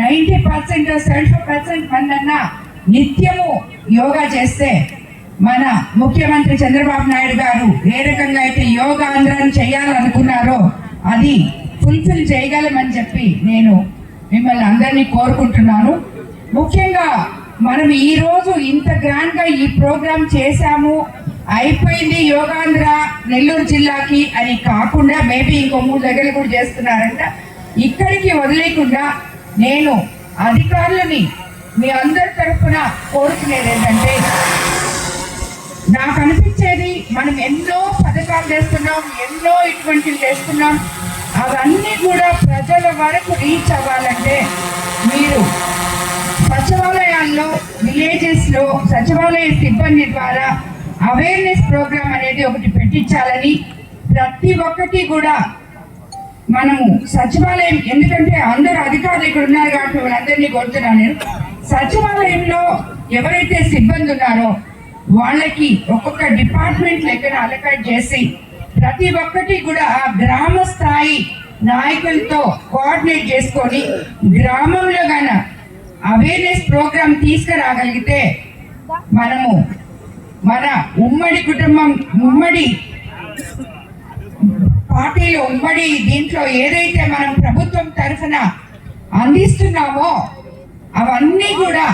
Ninety percent seventy percent మందన్నా నిత్యము యోగా చేస్తే మన ముఖ్యమంత్రి చంద్రబాబు నాయుడు గారు ఏ రకంగా అయితే యోగా ఆంధ్రాన్ని చేయాలనుకున్నారో అది ఫుల్ఫిల్ చేయగలమని చెప్పి నేను మిమ్మల్ని అందరినీ కోరుకుంటున్నాను. ముఖ్యంగా మనం ఈరోజు ఇంత గ్రాండ్గా ఈ ప్రోగ్రాం చేశాము అయిపోయింది యోగాంధ్ర నెల్లూరు జిల్లాకి అని కాకుండా మేబీ ఇంకో మూడు దగ్గర కూడా చేస్తున్నారంట. ఇక్కడికి వదిలేకుండా నేను అధికారులని మీ అందరి తరఫున కోరుకునేది ఏంటంటే నాకు అనిపించేది మనం ఎన్నో పథకాలు చేస్తున్నాం ఎన్నో ఇటువంటివి చేస్తున్నాం అవన్నీ కూడా ప్రజల వరకు రీచ్ అవ్వాలంటే మీరు సచివాలయాల్లో విలేజెస్లో సచివాలయ సిబ్బంది ద్వారా అవేర్నెస్ ప్రోగ్రామ్ అనేది ఒకటి పెట్టించాలని ప్రతి ఒక్కటి కూడా మనము సచివాలయం ఎందుకంటే అందరు అధికారులు ఇక్కడ ఉన్నారు కాబట్టి వాళ్ళందరినీ కోరుతున్నాను నేను. సచివాలయంలో ఎవరైతే సిబ్బంది ఉన్నారో వాళ్ళకి ఒక్కొక్క డిపార్ట్మెంట్ లెక్కన అలకట్ చేసి ప్రతి ఒక్కటి కూడా ఆ గ్రామ స్థాయి నాయకులతో కోఆర్డినేట్ చేసుకొని గ్రామంలో గన అవేర్నెస్ ప్రోగ్రామ్ తీసుకురాగలిగితే మనము మన ఉమ్మడి కుటుంబం ఉమ్మడి పార్టీలో ఉమ్మడి దీంట్లో ఏదైతే మనం ప్రభుత్వం తరఫున అందిస్తున్నామో అవన్నీ కూడా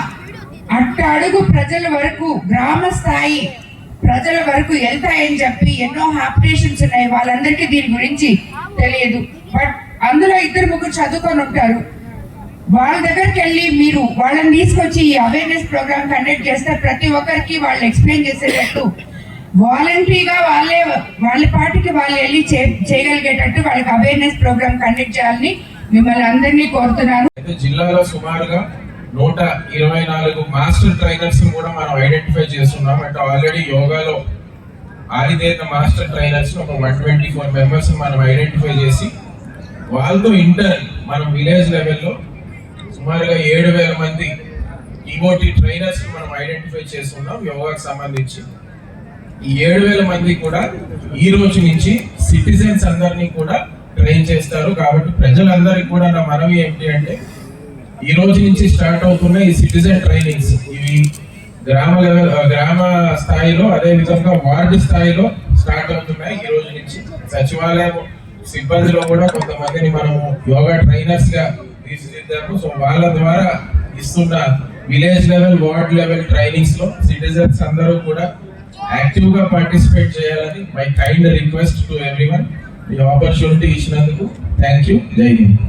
అట్టడుగు ప్రజల వరకు గ్రామ స్థాయి ప్రజల వరకు వెళ్తాయని చెప్పి ఎన్నో ఆపరేషన్స్ ఉన్నాయి. వాళ్ళందరికీ దీని గురించి తెలియదు. బట్ అందులో ఇద్దరు ముగ్గురు చదువుకొని ఉంటారు. వాళ్ళ దగ్గరికి వెళ్ళి మీరు వాళ్ళని తీసుకొచ్చి ఈ అవేర్నెస్ ప్రోగ్రామ్ కండక్ట్ చేస్తే ప్రతి ఒక్కరికి వాళ్ళు ఎక్స్ప్లెయిన్ చేసేటట్టు వాలంటరీగా వాళ్ళే వాళ్ళ పాటికి వాళ్ళు వెళ్ళి చేయగలిగేటట్టు వాళ్ళకి అవేర్నెస్ ప్రోగ్రామ్ కండక్ట్ చేయాలని మిమ్మల్ని అందరినీ కోరుతున్నాను. జిల్లాలో సుమారుగా నూట ఇరవై నాలుగు మాస్టర్ ట్రైనర్స్ కూడా మనం ఐడెంటిఫై చేస్తున్నాం. అంటే ఆల్రెడీ యోగాలో ఆరిదేత మాస్టర్ ట్రైనర్స్ ఒక వన్ ట్వంటీ ఫోర్ మెంబర్స్ మనం ఐడెంటిఫై చేసి వాళ్ళతో ఇంటర్ మనం విలేజ్ లెవెల్లో సుమారుగా ఏడు వేల మంది ఈఓటి ట్రైనర్స్ మనం ఐడెంటిఫై చేస్తున్నాం. యోగాకు సంబంధించి. ఈ ఏడు వేల మంది కూడా ఈ రోజు నుంచి సిటిజన్స్ అందరినీ కూడా ట్రైన్ చేస్తారు. కాబట్టి ప్రజలందరికీ కూడా నా మనవి ఏంటి అంటే ఈ రోజు నుంచి స్టార్ట్ అవుతున్న ఈ సిటిజన్ ట్రైనింగ్స్ ఇవి గ్రామ లెవెల్ గ్రామ స్థాయిలో అదే విధంగా వార్డు స్థాయిలో స్టార్ట్ అవుతున్నాయి ఈ రోజు నుంచి. సచివాలయం సిబ్బందిలో కూడా కొంతమందిని మనము యోగా ట్రైనర్స్గా తీర్చిదిద్దాము. సో వాళ్ళ ద్వారా ఇస్తున్న విలేజ్ లెవెల్ వార్డ్ లెవెల్ ట్రైనింగ్స్లో సిటిజన్స్ అందరూ కూడా యాక్టివ్గా పార్టిసిపేట్ చేయాలని my kind request to everyone. ఈ ఆపర్చునిటీ ఇచ్చినందుకు థ్యాంక్ యూ జై హింద్.